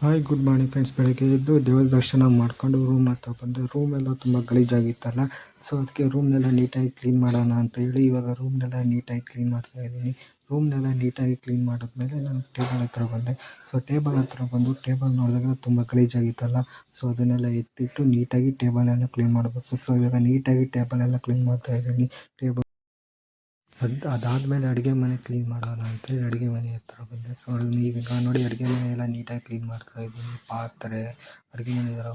Hi good morning friends ಬೆಳಗ್ಗೆ ಎದ್ದು ದೇವರ ದರ್ಶನ ಮಾಡ್ಕೊಂಡು ರೂಮ್ ಹತ್ರ ಬಂದೆ ರೂಮ್ ಎಲ್ಲ ತುಂಬ ಗಲೀಜಾಗಿತ್ತಲ್ಲ? ಸೊ ಅದಕ್ಕೆ ರೂಮ್ನೆಲ್ಲ ನೀಟಾಗಿ ಕ್ಲೀನ್ ಮಾಡೋಣ ಅಂತ ಹೇಳಿ ಇವಾಗ ರೂಮ್ನೆಲ್ಲ ನೀಟಾಗಿ ಕ್ಲೀನ್ ಮಾಡ್ತಾ ಇದ್ದೀನಿ. ರೂಮ್ನೆಲ್ಲ ನೀಟಾಗಿ ಕ್ಲೀನ್ ಮಾಡಿದ್ಮೇಲೆ ನಾನು ಟೇಬಲ್ ಹತ್ರ ಬಂದೆ. ಸೊ ಟೇಬಲ್ ಹತ್ರ ಬಂದು ಟೇಬಲ್ ನೋಡಿದಾಗ ತುಂಬ ಗಲೀಜಾಗಿತ್ತಲ್ಲ? ಸೊ ಅದನ್ನೆಲ್ಲ ಎತ್ತಿಟ್ಟು ನೀಟಾಗಿ ಟೇಬಲ್ನೆಲ್ಲ ಕ್ಲೀನ್ ಮಾಡಬೇಕು. ಸೊ ಇವಾಗ ನೀಟಾಗಿ ಟೇಬಲ್ ಎಲ್ಲ ಕ್ಲೀನ್ ಮಾಡ್ತಾ ಇದ್ದೀನಿ. ಟೇಬಲ್ ಅದು ಅದಾದಮೇಲೆ ಅಡುಗೆ ಮನೆ ಕ್ಲೀನ್ ಮಾಡೋಣ ಅಂತೇಳಿ ಅಡುಗೆ ಮನೆ ಹತ್ರ ಬಂದೆ. ಸೊ ಈಗ ನೋಡಿ ಅಡುಗೆ ಮನೆ ಎಲ್ಲ ನೀಟಾಗಿ ಕ್ಲೀನ್ ಮಾಡ್ತಾ ಇದ್ದೀನಿ. ಪಾತ್ರೆ, ಅಡುಗೆ ಮನೆ ಥರ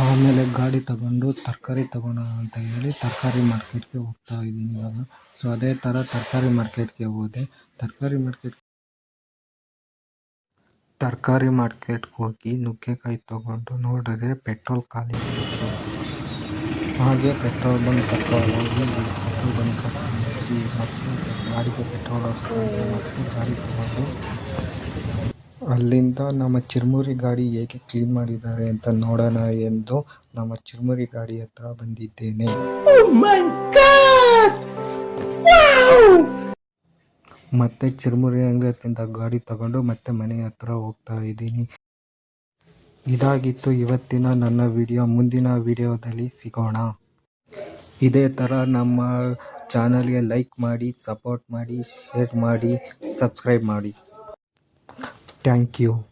ಆಮೇಲೆ ಗಾಡಿ ತಗೊಂಡು ತರಕಾರಿ ತಗೋಣ ಅಂತ ಹೇಳಿ ತರಕಾರಿ ಮಾರ್ಕೆಟ್ಗೆ ಹೋಗ್ತಾ ಇದ್ದೀನಿ ಇವಾಗ. ಸೊ ಅದೇ ಥರ ತರಕಾರಿ ಮಾರ್ಕೆಟ್ಗೆ ಹೋದೆ. ತರಕಾರಿ ಮಾರ್ಕೆಟ್ ತರಕಾರಿ ಮಾರ್ಕೆಟ್ಗೆ ಹೋಗಿ ನುಗ್ಗೆಕಾಯಿ ತಗೊಂಡು ನೋಡಿದ್ರೆ ಪೆಟ್ರೋಲ್ ಖಾಲಿ ಹಾಗೆ ಪೆಟ್ರೋಲ್ ಬಂಕ್ ಪೆಟ್ರೋಲ್ ಹೋಗಿ ಪೆಟ್ರೋಲ್ ಬಂಕ್ ಮತ್ತು ಗಾಡಿಗೆ ಪೆಟ್ರೋಲ್ ಹಾಕ್ಸ್ಕೊಂಡು ಮತ್ತು ಗಾಡಿ ತಗೊಂಡು ಅಲ್ಲಿಂದ ನಮ್ಮ ಚಿರುಮುರಿ ಗಾಡಿ ಹೇಗೆ ಕ್ಲೀನ್ ಮಾಡಿದ್ದಾರೆ ಅಂತ ನೋಡೋಣ ಎಂದು ನಮ್ಮ ಚಿರುಮುರಿ ಗಾಡಿ ಹತ್ರ ಬಂದಿದ್ದೇನೆ. ಮತ್ತೆ ಚಿರುಮುರಿ ಅಂಗಡಿಯಿಂದ ಗಾಡಿ ತಗೊಂಡು ಮತ್ತೆ ಮನೆ ಹತ್ರ ಹೋಗ್ತಾ ಇದ್ದೀನಿ. ಇದಾಗಿತ್ತು ಇವತ್ತಿನ ನನ್ನ ವಿಡಿಯೋ. ಮುಂದಿನ ವಿಡಿಯೋದಲ್ಲಿ ಸಿಗೋಣ. ಇದೇ ಥರ ನಮ್ಮ ಚಾನಲ್ಗೆ ಲೈಕ್ ಮಾಡಿ, ಸಪೋರ್ಟ್ ಮಾಡಿ, ಶೇರ್ ಮಾಡಿ, ಸಬ್ಸ್ಕ್ರೈಬ್ ಮಾಡಿ. Thank you.